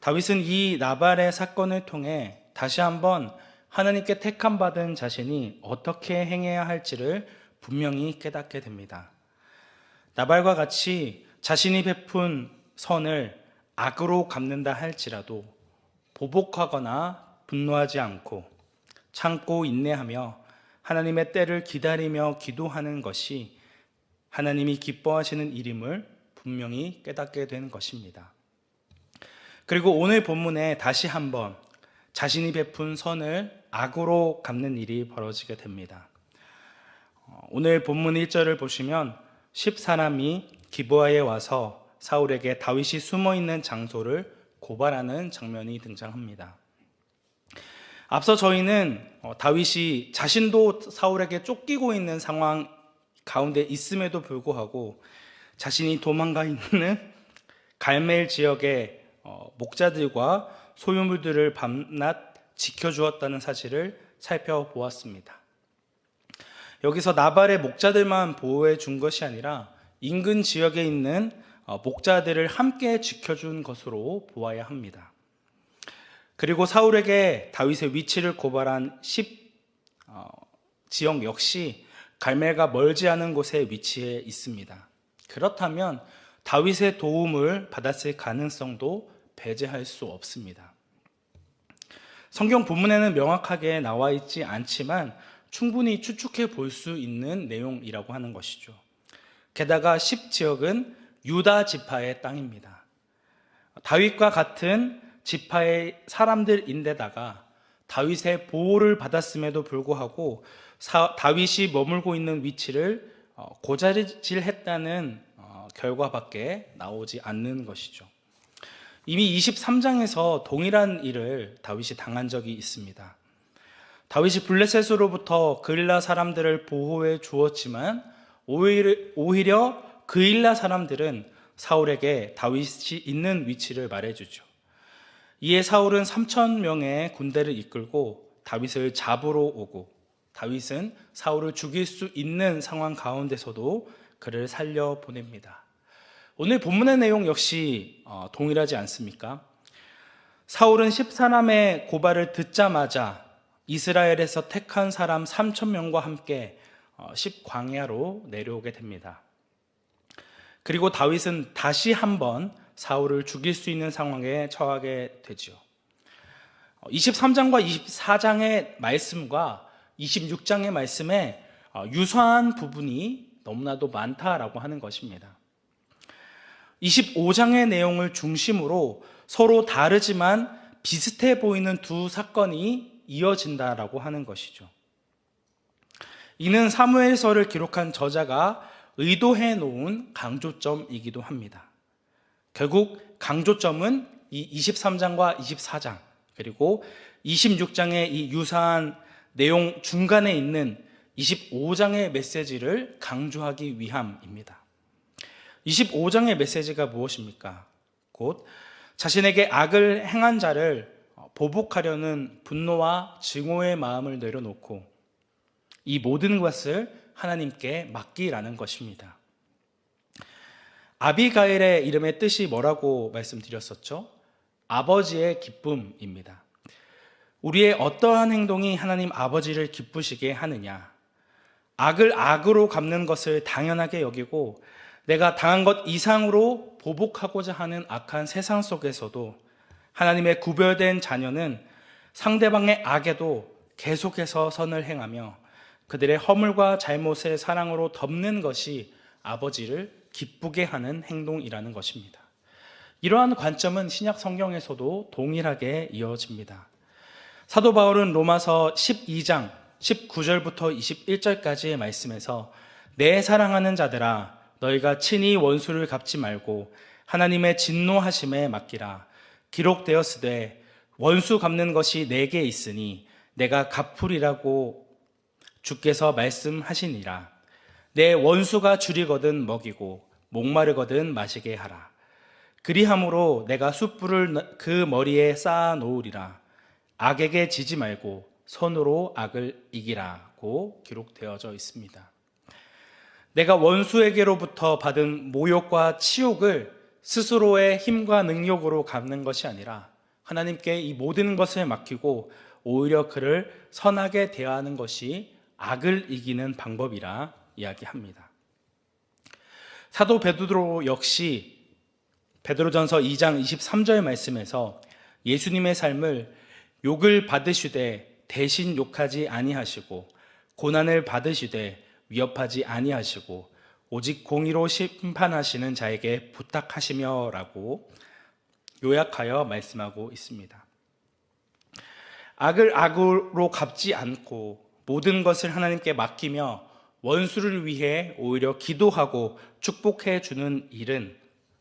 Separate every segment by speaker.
Speaker 1: 다윗은 이 나발의 사건을 통해 다시 한번 하나님께 택함 받은 자신이 어떻게 행해야 할지를 분명히 깨닫게 됩니다. 나발과 같이 자신이 베푼 선을 악으로 갚는다 할지라도 보복하거나 분노하지 않고 참고 인내하며 하나님의 때를 기다리며 기도하는 것이 하나님이 기뻐하시는 일임을 분명히 깨닫게 되는 것입니다. 그리고 오늘 본문에 다시 한번 자신이 베푼 선을 악으로 갚는 일이 벌어지게 됩니다. 어, 오늘 본문 1절을 보시면 10사람이 기브아에 와서 사울에게 다윗이 숨어 있는 장소를 고발하는 장면이 등장합니다. 앞서 저희는 어, 다윗이 자신도 사울에게 쫓기고 있는 상황 가운데 있음에도 불구하고 자신이 도망가 있는 갈멜 지역의 어, 목자들과 소유물들을 밤낮 지켜주었다는 사실을 살펴보았습니다. 여기서 나발의 목자들만 보호해 준 것이 아니라 인근 지역에 있는 어, 목자들을 함께 지켜준 것으로 보아야 합니다. 그리고 사울에게 다윗의 위치를 고발한 10 어, 지역 역시 갈멜과 멀지 않은 곳에 위치해 있습니다. 그렇다면 다윗의 도움을 받았을 가능성도 배제할 수 없습니다. 성경 본문에는 명확하게 나와 있지 않지만 충분히 추측해 볼 수 있는 내용이라고 하는 것이죠. 게다가 10 지역은 유다 지파의 땅입니다. 다윗과 같은 지파의 사람들인데다가 다윗의 보호를 받았음에도 불구하고 사- 다윗이 머물고 있는 위치를 어, 고자질했다는 어, 결과밖에 나오지 않는 것이죠. 이미 23장에서 동일한 일을 다윗이 당한 적이 있습니다. 다윗이 블레셋으로부터 그일라 사람들을 보호해 주었지만 오히려, 그일라 사람들은 사울에게 다윗이 있는 위치를 말해주죠. 이에 사울은 3천 명의 군대를 이끌고 다윗을 잡으러 오고 다윗은 사울을 죽일 수 있는 상황 가운데서도 그를 살려 보냅니다. 오늘 본문의 내용 역시 어, 동일하지 않습니까? 사울은 10사람의 고발을 듣자마자 이스라엘에서 택한 사람 3천 명과 함께 10광야로 내려오게 됩니다. 그리고 다윗은 다시 한번 사울을 죽일 수 있는 상황에 처하게 되죠. 23장과 24장의 말씀과 26장의 말씀에 어, 유사한 부분이 너무나도 많다라고 하는 것입니다. 25장의 내용을 중심으로 서로 다르지만 비슷해 보이는 두 사건이 이어진다라고 하는 것이죠. 이는 사무엘서를 기록한 저자가 의도해 놓은 강조점이기도 합니다. 결국 강조점은 이 23장과 24장 그리고 26장의 이 유사한 내용 중간에 있는 25장의 메시지를 강조하기 위함입니다. 25장의 메시지가 무엇입니까? 곧 자신에게 악을 행한 자를 보복하려는 분노와 증오의 마음을 내려놓고 이 모든 것을 하나님께 맡기라는 것입니다. 아비가일의 이름의 뜻이 뭐라고 말씀드렸었죠? 아버지의 기쁨입니다. 우리의 어떠한 행동이 하나님 아버지를 기쁘시게 하느냐? 악을 악으로 갚는 것을 당연하게 여기고 내가 당한 것 이상으로 보복하고자 하는 악한 세상 속에서도 하나님의 구별된 자녀는 상대방의 악에도 계속해서 선을 행하며 그들의 허물과 잘못을 사랑으로 덮는 것이 아버지를 기쁘게 하는 행동이라는 것입니다. 이러한 관점은 신약 성경에서도 동일하게 이어집니다. 사도 바울은 로마서 12장 19절부터 21절까지의 말씀에서 내 사랑하는 자들아 너희가 친히 원수를 갚지 말고 하나님의 진노하심에 맡기라. 기록되었으되 원수 갚는 것이 내게 있으니 내가 갚으리라고 주께서 말씀하시니라. 내 원수가 줄이거든 먹이고 목마르거든 마시게 하라. 그리함으로 내가 숯불을 그 머리에 쌓아 놓으리라. 악에게 지지 말고 손으로 악을 이기라고 기록되어져 있습니다. 내가 원수에게로부터 받은 모욕과 치욕을 스스로의 힘과 능력으로 갚는 것이 아니라 하나님께 이 모든 것을 맡기고 오히려 그를 선하게 대하는 것이 악을 이기는 방법이라 이야기합니다. 사도 베드로 역시 베드로전서 2장 23절 말씀에서 예수님의 삶을 욕을 받으시되 대신 욕하지 아니하시고 고난을 받으시되 위협하지 아니하시고 오직 공의로 심판하시는 자에게 부탁하시며라고 요약하여 말씀하고 있습니다. 악을 악으로 갚지 않고 모든 것을 하나님께 맡기며 원수를 위해 오히려 기도하고 축복해 주는 일은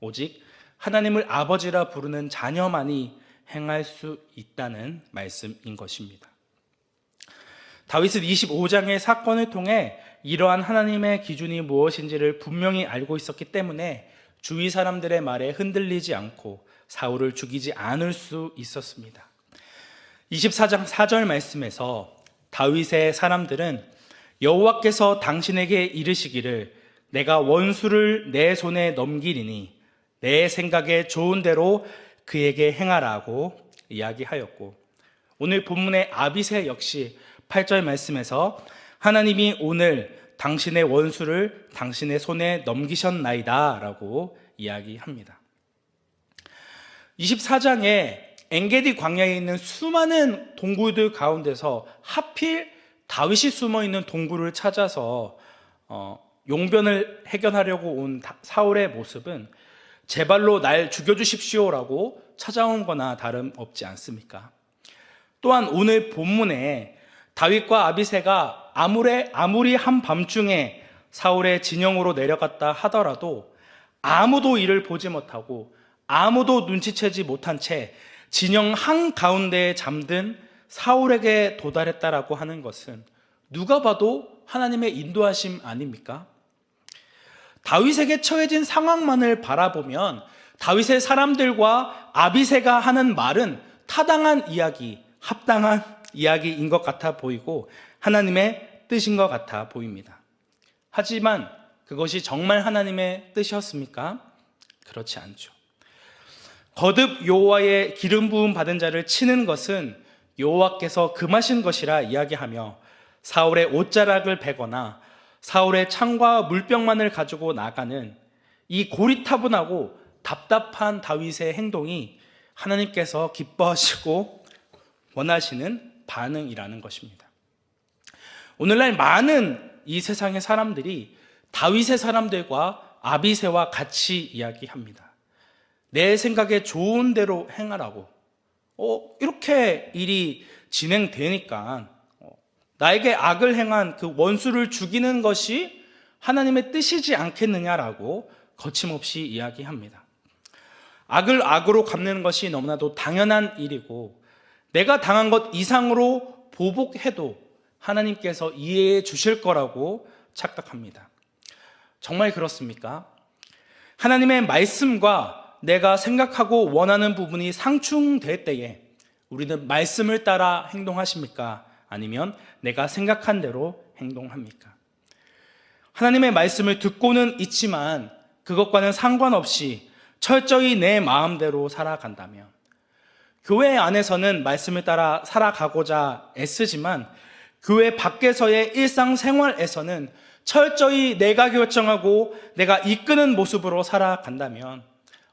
Speaker 1: 오직 하나님을 아버지라 부르는 자녀만이 행할 수 있다는 말씀인 것입니다. 다윗은 25장의 사건을 통해 이러한 하나님의 기준이 무엇인지를 분명히 알고 있었기 때문에 주위 사람들의 말에 흔들리지 않고 사울을 죽이지 않을 수 있었습니다. 24장 4절 말씀에서 다윗의 사람들은 여호와께서 당신에게 이르시기를 내가 원수를 내 손에 넘기리니 내 생각에 좋은 대로 그에게 행하라고 이야기하였고 오늘 본문의 아비세 역시 8절 말씀에서 하나님이 오늘 당신의 원수를 당신의 손에 넘기셨나이다 라고 이야기합니다. 24장에 엔게디 광야에 있는 수많은 동굴들 가운데서 하필 다윗이 숨어 있는 동굴을 찾아서 어, 용변을 해결하려고 온 사울의 모습은 제발로 날 죽여주십시오라고 찾아온 거나 다름없지 않습니까? 또한 오늘 본문에 다윗과 아비세가 아무리, 아무리 한밤중에 사울의 진영으로 내려갔다 하더라도 아무도 이를 보지 못하고 아무도 눈치채지 못한 채 진영 한 가운데에 잠든 사울에게 도달했다라고 하는 것은 누가 봐도 하나님의 인도하심 아닙니까? 다윗에게 처해진 상황만을 바라보면 다윗의 사람들과 아비세가 하는 말은 타당한 이야기, 합당한 이야기인 것 같아 보이고 하나님의 뜻인 것 같아 보입니다. 하지만 그것이 정말 하나님의 뜻이었습니까? 그렇지 않죠. 거듭 여호와의 기름 부음 받은 자를 치는 것은 여호와께서 금하신 것이라 이야기하며 사울의 옷자락을 베거나 사울의 창과 물병만을 가지고 나가는 이 고리타분하고 답답한 다윗의 행동이 하나님께서 기뻐하시고 원하시는 반응이라는 것입니다. 오늘날 많은 이 세상의 사람들이 다윗의 사람들과 아비세와 같이 이야기합니다. 내 생각에 좋은 대로 행하라고. 어, 이렇게 일이 진행되니까 어, 나에게 악을 행한 그 원수를 죽이는 것이 하나님의 뜻이지 않겠느냐라고 거침없이 이야기합니다. 악을 악으로 갚는 것이 너무나도 당연한 일이고 내가 당한 것 이상으로 보복해도 하나님께서 이해해 주실 거라고 착각합니다. 정말 그렇습니까? 하나님의 말씀과 내가 생각하고 원하는 부분이 상충될 때에 우리는 말씀을 따라 행동하십니까? 아니면 내가 생각한 대로 행동합니까? 하나님의 말씀을 듣고는 있지만 그것과는 상관없이 철저히 내 마음대로 살아간다면 교회 안에서는 말씀을 따라 살아가고자 애쓰지만 교회 밖에서의 일상생활에서는 철저히 내가 결정하고 내가 이끄는 모습으로 살아간다면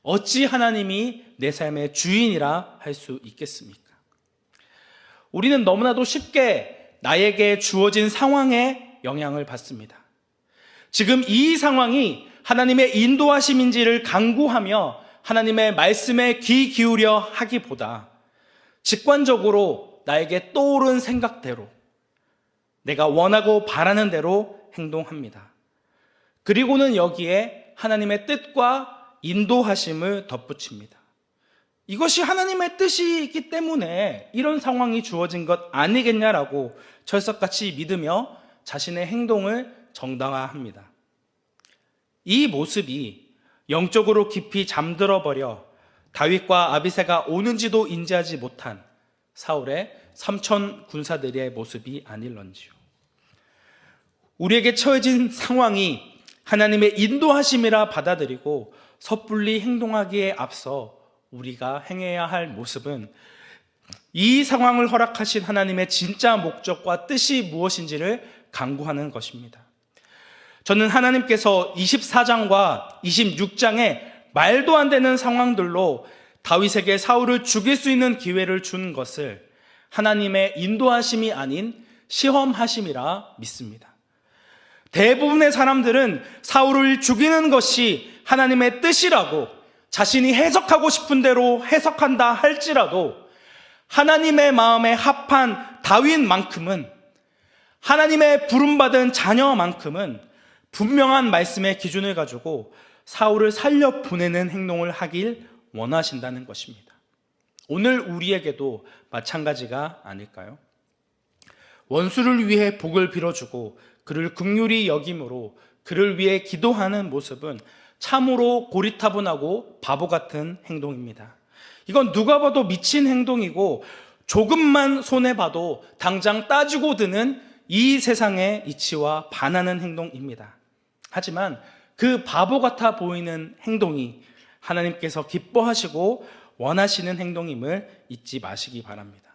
Speaker 1: 어찌 하나님이 내 삶의 주인이라 할 수 있겠습니까? 우리는 너무나도 쉽게 나에게 주어진 상황에 영향을 받습니다. 지금 이 상황이 하나님의 인도하심인지를 강구하며 하나님의 말씀에 귀 기울여 하기보다 직관적으로 나에게 떠오른 생각대로 내가 원하고 바라는 대로 행동합니다. 그리고는 여기에 하나님의 뜻과 인도하심을 덧붙입니다. 이것이 하나님의 뜻이 있기 때문에 이런 상황이 주어진 것 아니겠냐라고 철석같이 믿으며 자신의 행동을 정당화합니다. 이 모습이 영적으로 깊이 잠들어 버려 다윗과 아비세가 오는지도 인지하지 못한 사울의 삼천 군사들의 모습이 아닐런지요. 우리에게 처해진 상황이 하나님의 인도하심이라 받아들이고 섣불리 행동하기에 앞서 우리가 행해야 할 모습은 이 상황을 허락하신 하나님의 진짜 목적과 뜻이 무엇인지를 강구하는 것입니다. 저는 하나님께서 24장과 26장에 말도 안 되는 상황들로 다윗에게 사울을 죽일 수 있는 기회를 준 것을 하나님의 인도하심이 아닌 시험하심이라 믿습니다. 대부분의 사람들은 사울을 죽이는 것이 하나님의 뜻이라고 자신이 해석하고 싶은 대로 해석한다 할지라도 하나님의 마음에 합한 다윗만큼은 하나님의 부름받은 자녀만큼은 분명한 말씀의 기준을 가지고 사울을 살려 보내는 행동을 하길 원하신다는 것입니다. 오늘 우리에게도 마찬가지가 아닐까요? 원수를 위해 복을 빌어주고 그를 극률이 여김으로 그를 위해 기도하는 모습은 참으로 고리타분하고 바보 같은 행동입니다. 이건 누가 봐도 미친 행동이고 조금만 손해봐도 당장 따지고 드는 이 세상의 이치와 반하는 행동입니다. 하지만 그 바보 같아 보이는 행동이 하나님께서 기뻐하시고 원하시는 행동임을 잊지 마시기 바랍니다.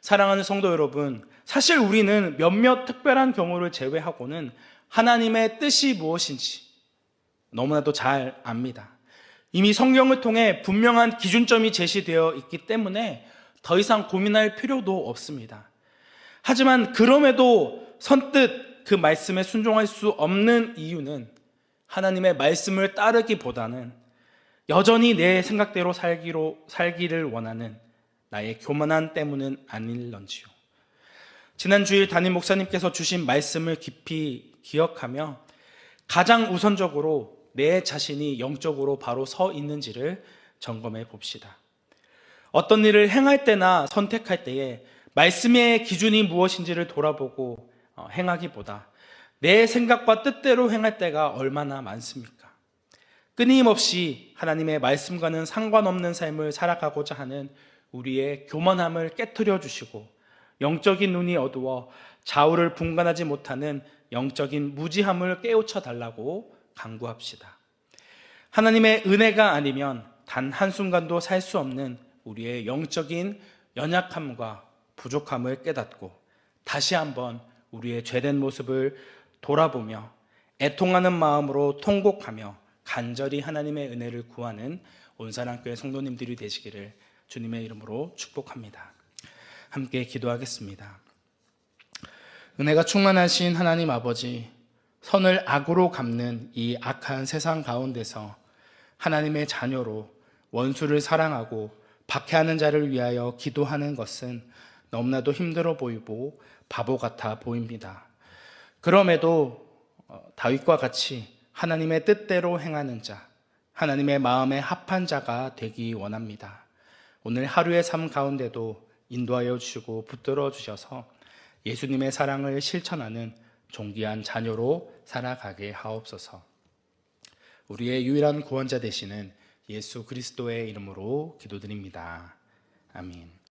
Speaker 1: 사랑하는 성도 여러분, 사실 우리는 몇몇 특별한 경우를 제외하고는 하나님의 뜻이 무엇인지 너무나도 잘 압니다. 이미 성경을 통해 분명한 기준점이 제시되어 있기 때문에 더 이상 고민할 필요도 없습니다. 하지만 그럼에도 선뜻 그 말씀에 순종할 수 없는 이유는 하나님의 말씀을 따르기보다는 여전히 내 생각대로 살기로 살기를 원하는 나의 교만한 때문은 아닐런지요. 지난 주일 담임 목사님께서 주신 말씀을 깊이 기억하며 가장 우선적으로 내 자신이 영적으로 바로 서 있는지를 점검해 봅시다. 어떤 일을 행할 때나 선택할 때에 말씀의 기준이 무엇인지를 돌아보고 어, 행하기보다 내 생각과 뜻대로 행할 때가 얼마나 많습니까? 끊임없이 하나님의 말씀과는 상관없는 삶을 살아가고자 하는 우리의 교만함을 깨뜨려 주시고 영적인 눈이 어두워 좌우를 분간하지 못하는 영적인 무지함을 깨우쳐 달라고 강구합시다. 하나님의 은혜가 아니면 단 한순간도 살 수 없는 우리의 영적인 연약함과 부족함을 깨닫고 다시 한번 우리의 죄된 모습을 돌아보며 애통하는 마음으로 통곡하며 간절히 하나님의 은혜를 구하는 온사랑교회 성도님들이 되시기를 주님의 이름으로 축복합니다. 함께 기도하겠습니다. 은혜가 충만하신 하나님 아버지, 선을 악으로 갚는 이 악한 세상 가운데서 하나님의 자녀로 원수를 사랑하고 박해하는 자를 위하여 기도하는 것은 너무나도 힘들어 보이고 바보 같아 보입니다. 그럼에도 어, 다윗과 같이 하나님의 뜻대로 행하는 자, 하나님의 마음에 합한 자가 되기 원합니다. 오늘 하루의 삶 가운데도 인도하여 주시고 붙들어 주셔서 예수님의 사랑을 실천하는 존귀한 자녀로 살아가게 하옵소서. 우리의 유일한 구원자 되시는 예수 그리스도의 이름으로 기도드립니다. 아멘.